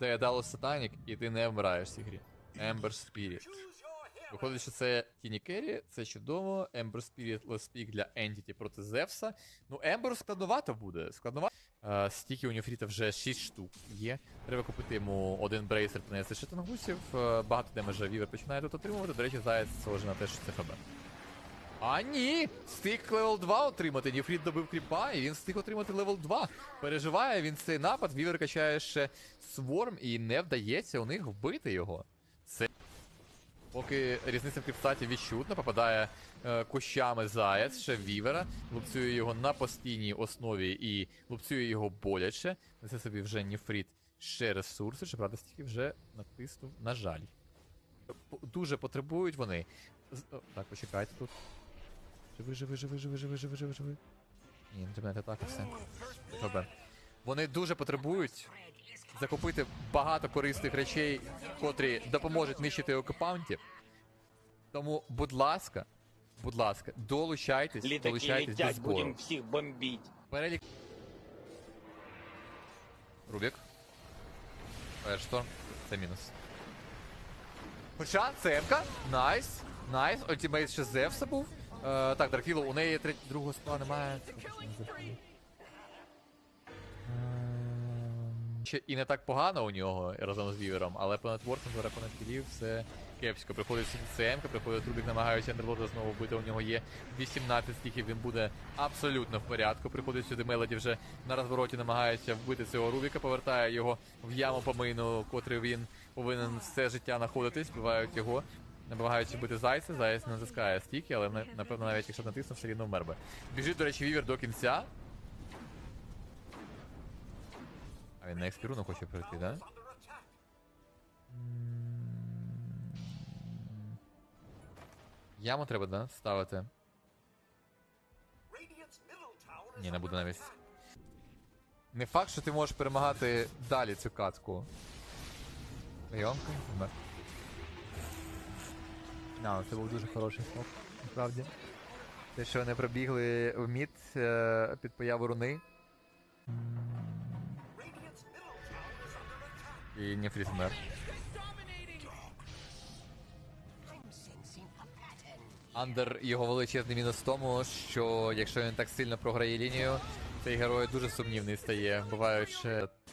Daedalus Satanic, і ти не вмираєш в цій грі. Ember Spirit. Виходить, що це Тіні Керрі, це чудово. Ember Spirit Last Pick для Entity проти Зевса. Ну, Емберу складновато буде. Складновато. Е, стільки у Ніфріта вже 6 штук є. Треба купити йому один брейсер, принести ще тангусів. Е, багато демеджа Вівер починає тут отримувати. До речі, заяць схоже на те, що це ФБ. А ні! Встиг левел 2 отримати. Ніфріт добив кріпа, і він встиг отримати левел 2. Переживає він цей напад, Вівер качає ще сворм, і не вдається у них вбити його. Це. Поки різниця в кріпстаті відчутна, попадає е, кущами заяць, ще вівера, лупцює його на постійній основі і лупцює його боляче. Несе собі вже Ніфріт ще ресурси, щоправда, стільки вже натиснув, на жаль. Дуже потребують вони. Так, почекайте тут. Живи, живи, живи, живи, живи, живи, живи, живи. Ні, не треба так, все. Добре. Вони дуже потребують закупити багато корисних речей, котрі допоможуть нищити окупантів. Тому, будь ласка, будь ласка, долучайтесь, Літаки долучайтесь до летять, збору. будемо всіх бомбити. Перелік. Рубік. Фаєршторм. Це мінус. Хоча, цемка. Найс. Найс. Ультимейт ще Зевса був. Е, так, Дарквіло, у неї треть... другого спа немає. Ем, Ще і не так погано у нього разом з Вівером, але по нетворкам за рахунок кілів все кепсько. Приходить сюди приходить Рубік, намагається Андерлода знову вбити. У нього є 18 стіків, він буде абсолютно в порядку. Приходить сюди Мелоді вже на розвороті, намагається вбити цього Рубіка, повертає його в яму помийну, котрий він повинен все життя знаходитись, вбивають його. Намагаються вбити зайця, заяць не натискає стіки, але напевно навіть якщо натиснув, все рівно вмер би. Біжить, до речі, Вівер до кінця. А він на експіру не хоче пройти, да? Яму треба, да? Ставити. Ні, не буду навіть. Не факт, що ти можеш перемагати далі цю катку. Легіонка? Вмер. А, це був дуже хороший смок, насправді. Те, що вони пробігли в мід е, під появу руни. І Ніфріт вмер. Андер його величезний мінус в тому, що якщо він так сильно програє лінію, цей герой дуже сумнівний стає.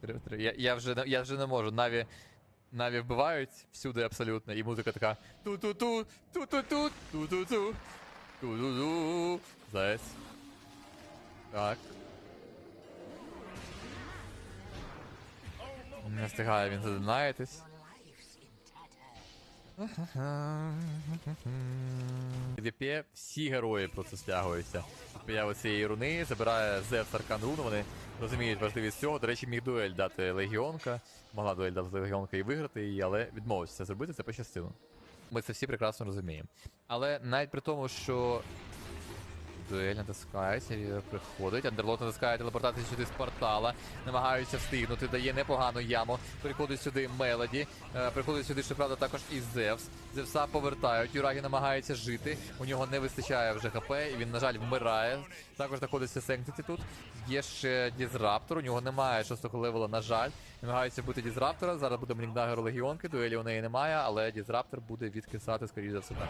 Три- Я, я, вже, я вже не можу. Наві, Наві вбивають всюди абсолютно, і музика така ту-ту-ту, ту-ту-ту, ту-ту-ту, ту-ту-ту. Заяць. Так. Не встигає він задонаєтись. В ДП всі герої просто стягуються. Появи цієї руни, забирає Зевс Аркан руну, вони розуміють важливість цього. До речі, міг дуель дати Легіонка, могла дуель дати Легіонка і виграти її, але відмовився це зробити, це пощастило. Ми це всі прекрасно розуміємо. Але навіть при тому, що Дуель натискається, Вівер приходить. Андерлот натискає телепортацію сюди з портала. Намагаються встигнути, дає непогану яму. Приходить сюди Мелоді. Е, приходить сюди, щоправда, також і Зевс. Зевса повертають. Юрагі намагається жити. У нього не вистачає вже ХП, і він, на жаль, вмирає. Також знаходиться Сенктиті тут. Є ще Дізраптор. У нього немає шостого левела, на жаль. Намагається бути Дізраптора. Зараз буде Блінкдагер Легіонки. Дуелі у неї немає, але Дізраптор буде відкисати, скоріше за все, так.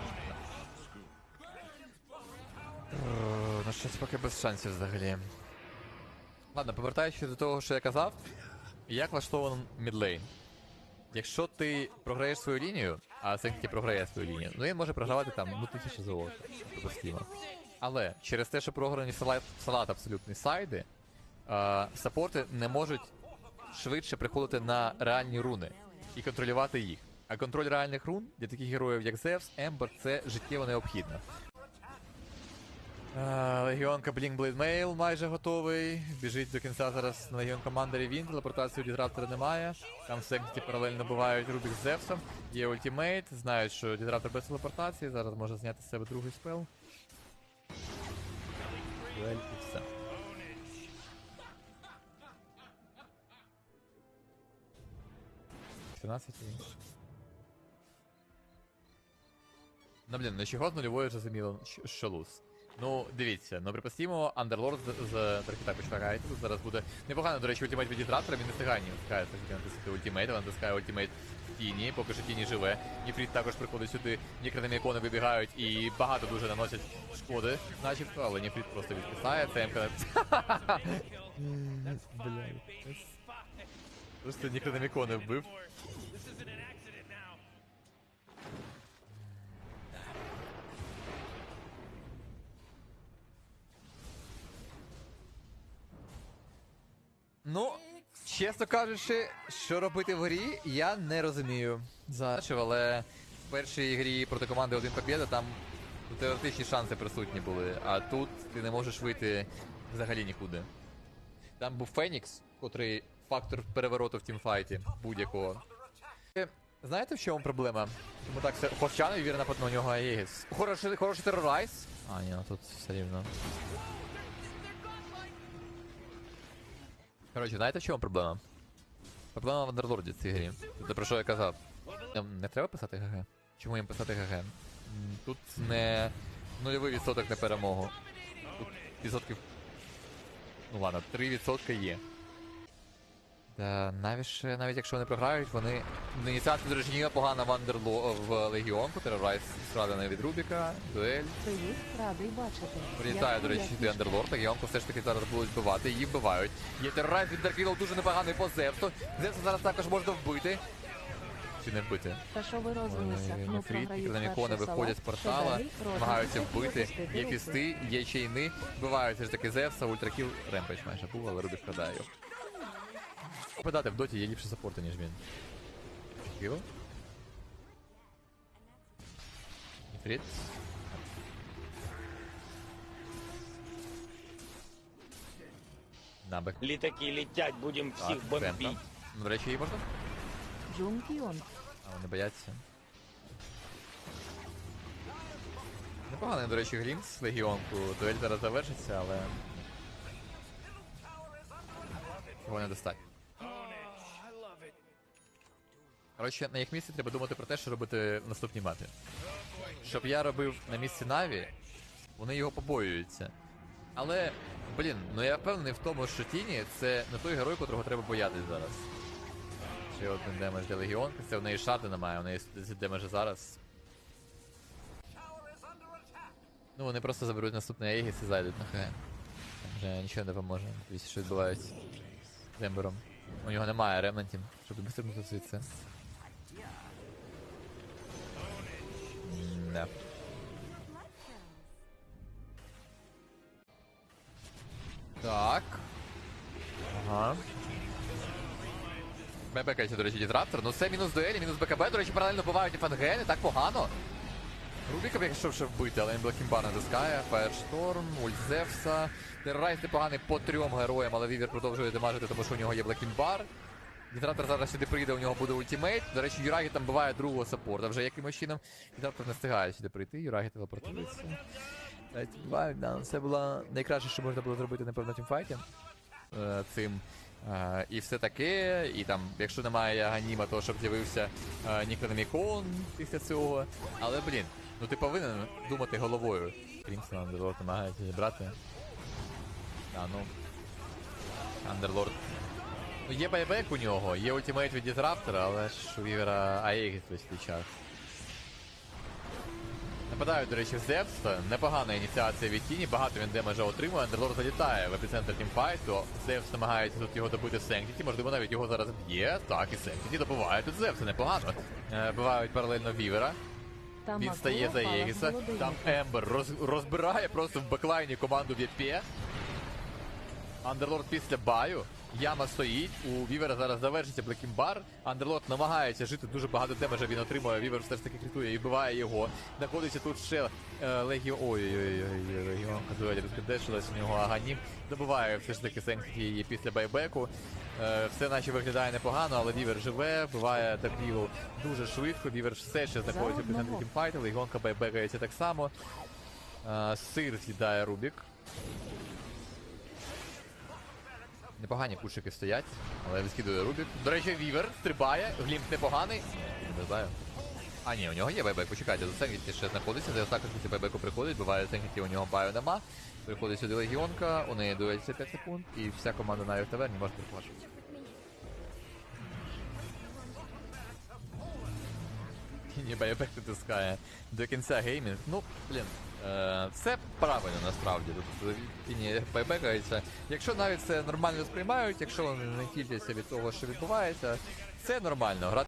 Е, Ну щось поки без шансів взагалі. Ладно, повертаючись до того, що я казав, як влаштований мідлейн. Якщо ти програєш свою лінію, а Сенкі програє свою лінію, ну він може програвати там ну тисячу золота. Допустимо. Але через те, що програні салат, салат абсолютні сайди, е, саппорти не можуть швидше приходити на реальні руни і контролювати їх. А контроль реальних рун для таких героїв, як Зевс, Ембер, це життєво необхідно. Е, Легіон Блінк Блейд Мейл майже готовий. Біжить до кінця зараз на Легіон Командері він. Телепортації у Дізраптора немає. Там секті паралельно бувають Рубік з Зевсом. Є ультимейт. Знають, що Дізраптор без телепортації. Зараз може зняти з себе другий спел. Дуель і все. Ну блін, ну чого з нульової зрозуміло, що- що луз. Ну, дивіться, ну припустимо, Андерлорд з, Дракітаку чекає. Тут зараз буде непогано, до речі, ультимейт від Дітратора, він не встигає, не встигає все-таки ультимейт, але натискає ультимейт Тіні, поки що Тіні живе. Ніфрід також приходить сюди, Нікренемі ікони вибігають і багато дуже наносять шкоди, начебто, але Ніфрід просто відписає. Блядь. Просто Нікренемікони вбив. Ну, чесно кажучи, що робити в грі, я не розумію. Зараз, але в першій грі проти команди один побєда там теоретичні шанси присутні були, а тут ти не можеш вийти взагалі нікуди. Там був Фенікс, котрий фактор перевороту в тімфайті будь-якого. Знаєте, в чому проблема? Тому так все. Хоча не вірно напад на нього Аєгіс. Хороший, хороший терорайз. А, ні, ну тут все рівно. Коротше, знаєте, в чому проблема? Проблема в Андерлорді в цій грі. Це про що я казав. Не треба писати ГГ? Чому їм писати ГГ? Тут не нульовий відсоток на перемогу. Тут відсотків. Ну ладно, 3% є. Да, навіть, ще- навіть якщо вони програють, вони. Ну, Ініціація, до речі, не погана в Легіонку, терорайз скрадений від Рубіка, дуель. Привіт, радий бачити. Прилітає, до речі, кішка? Андерлорд, Легіонку все ж таки зараз будуть вбивати, її вбивають. Є терорайз від Дарквілл дуже непоганий по Зевсу. Зевса зараз також можна вбити. Чи не вбити? Та що ви розумієте? Ой, Ну, програють перший виходять з портала, далі? Розумієте, намагаються вбити. Є фісти, є чайни, вбивають все ж таки Зевса, ультракіл, ремпеч майже був, але Рубік вкрадає його. Попадати в доті є ліпше саппорти, ніж він. Кіл. Нефрит. Набек. Літаки летять, будемо всіх бомбити. Ну, до речі, її можна? Джункіон. А, вони бояться. Непоганий, до речі, глімс легіонку. Дуель зараз завершиться, але. Цього недостатньо. Коротше, на їх місці треба думати про те, що робити в наступній мапі. Щоб я робив на місці Наві, вони його побоюються. Але, блін, ну я впевнений в тому, що Тіні це не той герой, котрого треба боятись зараз. Ще один демедж для легіонки, це в неї шарди немає, у неї 10 демеджа зараз. Ну вони просто заберуть наступний Егіс і зайдуть на. Там вже нічого не допоможе, дивіться, що відбувається з Ембером. У нього немає ремнантів, щоб вистрибнути звідси. Да. Так. Ага. ББК, до речі, дізраптор. Ну це мінус дуелі, мінус БКБ. До речі, паралельно бувають і фангени, так погано. Рубіка б якщо ще вбити, але він Блакімбар натискає. Фаєршторм, Ульт Зевса. Террайс непоганий по трьом героям, але Вівер продовжує демажити, тому що у нього є Блакімбар. Дізраптор зараз сюди прийде, у нього буде ультимейт. До речі, Юрагі там буває другого саппорта. Вже якимось чином Дізраптор не встигає сюди прийти, Юрагі телепортується. Це було найкраще, що можна було зробити, напевно, тімфайті. Е, цим. Е, і все таке, і там, якщо немає Аганіма, то щоб з'явився е, Нікрономікон після цього. Але блін, ну ти повинен думати головою. Крімсон Андерлорд намагається зібрати. А, ну. Андерлорд. Ну є байбек у нього, є ультимейт від Дізраптора, але ж у Вівера Аегіс весь цей час. Нападають, до речі, в Зевса. Непогана ініціація від Тіні, багато він демеджа отримує. Андерлорд залітає в епіцентр тімфайту. Зевс намагається тут його добити в Сенктіті, можливо, навіть його зараз б'є. Так, і Сенктіті добиває тут Зевса, непогано. Е, Бивають паралельно Вівера. Він стає за Єгіса. Там Ембер роз, розбирає просто в беклайні команду ВП. Андерлорд після баю. Яма стоїть. У Вівера зараз завершиться Блекімбар. Андерлорд намагається жити дуже багато демеджа він отримує. Вівер все ж таки критує і вбиває його. Знаходиться тут ще е, Легіон. Ой-ой-ой, Легіонка дуелі розкидешилась у нього Аганім. Добиває все ж таки Сенкті її після байбеку. Е, все наче виглядає непогано, але Вівер живе, вбиває Табліву дуже швидко. Вівер все ще знаходиться центрі тімфайту. Легіонка байбекається так само. Е, Сир з'їдає Рубік. Непогані кушики стоять, але відскидує Рубік. До речі, Вівер стрибає, глімп непоганий. Не знаю. А ні, у нього є байбек, почекайте, за Сенгіті ще знаходиться, за також після байбеку приходить, буває Сенгіті, у нього баю нема. Приходить сюди легіонка, у неї дується 5 секунд, і вся команда навіть в таверні може прихвачувати. Тіні байбек тискає до кінця геймінг. Ну, блін, е, все правильно насправді. Тут тіні байбекаються. Якщо навіть це нормально сприймають, якщо вони не тільки від того, що відбувається, це нормально.